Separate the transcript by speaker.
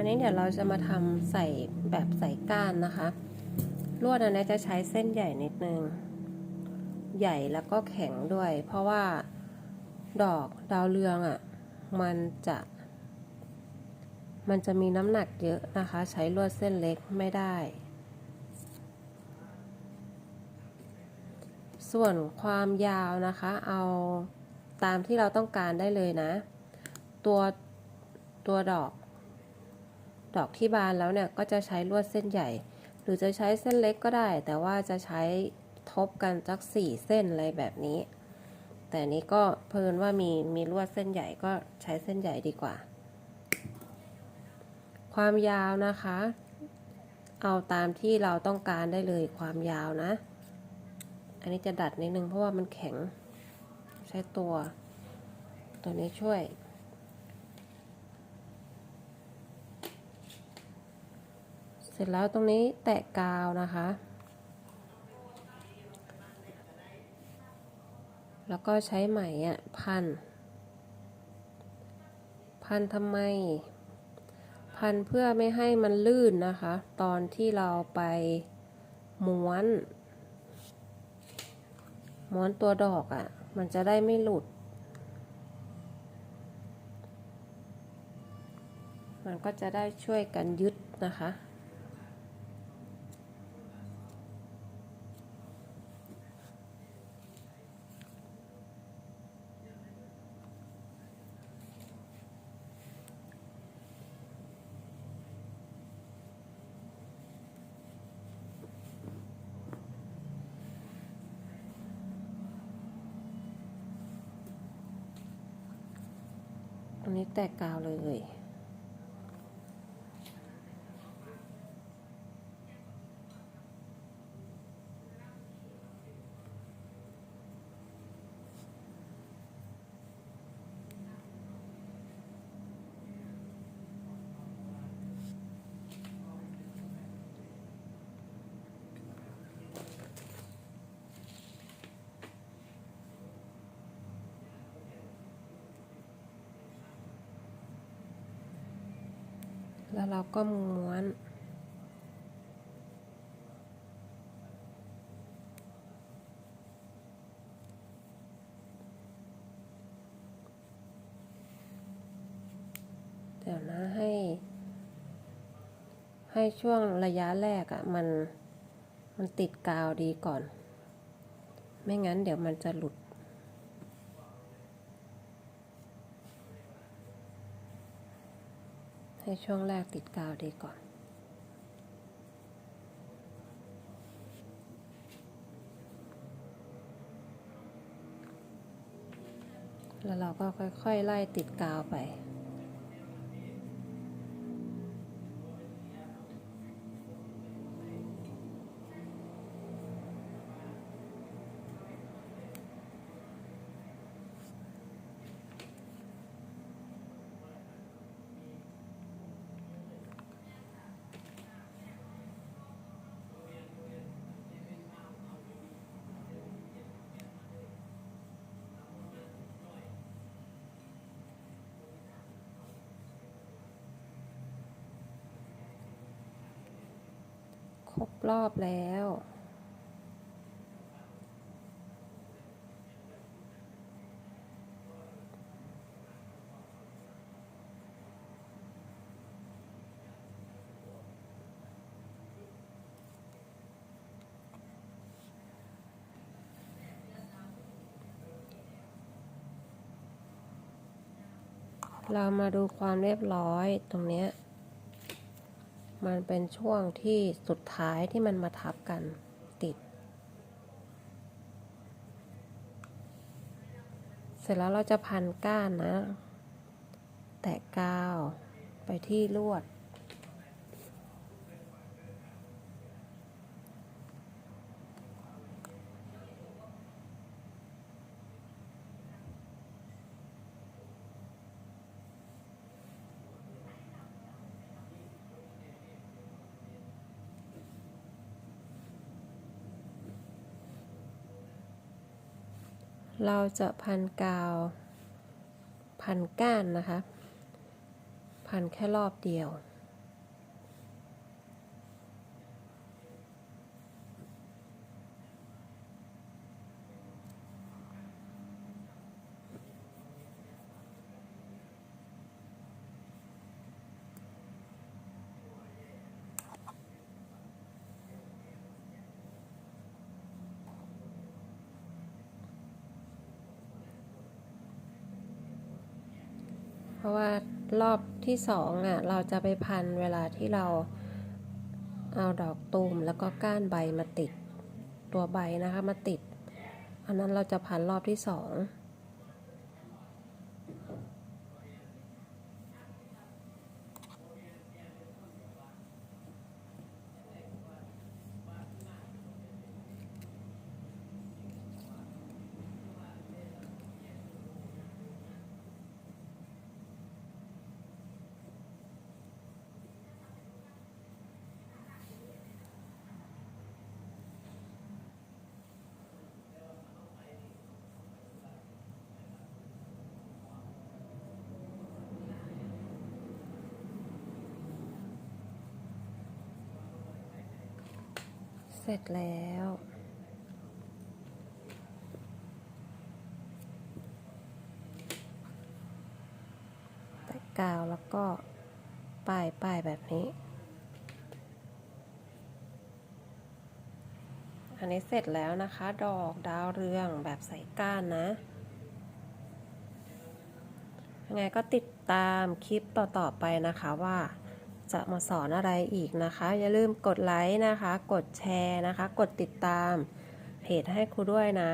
Speaker 1: อันนี้เดี๋ยวเราจะมาทำใส่แบบใส่ก้านนะคะ ลวดอันนี้จะใช้เส้นใหญ่นิดนึง ใหญ่แล้วก็แข็งด้วย เพราะว่าดอกดาวเรืองอะ่ะ มันจะ มันจะมีน้ำหนักเยอะนะคะ ใช้ลวดเส้นเล็กไม่ได้ ส่วนความยาวนะคะ เอาตามที่เราต้องการได้เลยนะ ตัวตัวดอก ดอกที่บานแล้วเนี่ยก็จะใช้ลวดเส้นใหญ่ หรือจะใช้เส้นเล็กก็ได้ แต่ว่าจะใช้ทบกันสักสี่เส้นอะไรแบบนี้ แต่นี้ก็เพลินว่ามีมีลวดเส้นใหญ่ก็ใช้เส้นใหญ่ดีกว่า ความยาวนะคะ เอาตามที่เราต้องการได้เลยความยาวนะ อันนี้จะดัดนิดนึงเพราะว่ามันแข็ง ใช้ตัว ตัวนี้ช่วย เส ร็จแล้วตรงนี้แตะกาวนะคะ แล้วก็ใช้ไหมอะพัน พันทำไม พันเพื่อไม่ให้มันลื่นนะคะ ตอนที่เราไปม้วน ม้วนตัวดอกอะ่ะ มันจะได้ไม่หลุด มันก็จะได้ช่วยกันยึดนะคะ ตรงนี้แตกกาวเลย แล้วเราก็ม้วน เดี๋ยวนะให้ ให้ช่วงระยะแรกอะ่ะมัน มันติดกาวดีก่อน ไม่งั้นเดี๋ยวมันจะหลุด ในช่วงแรกติดกาวดีก่อน แล้วเราก็ค่อยๆไล่ติดกาวไป ค รบรอบแล้ว เรามาดูความเรียบร้อยตรงเนี้ย มันเป็นช่วงที่สุดท้ายที่มันมาทับกันติด เสร็จแล้วเราจะพันก้านนะ แตะกาวไปที่ลวด เราจะพันกาว พันก้านนะคะ พันแค่รอบเดียว เราะว่ารอบที่สองอะเราจะไปพันเวลาที่เราเอาดอกตูมแล้วก็ก้านใบมาติดตัวใบนะคะมาติดอันนั้นเราจะพันรอบที่สอง ร็จแล้วแปะกาวแล้วก็ป้ายป้ายแบบนี้ อันนี้เสร็จแล้วนะคะ ดอกดาวเรืองแบบใส่ก้านนะยังไงก็ติดตามคลิปต่อ ๆ ไปนะคะว่า จะมาสอนอะไรอีกนะคะ อย่าลืมกดไลค์นะคะ กดแชร์นะคะ กดติดตามเพจให้ครูด้วยนะ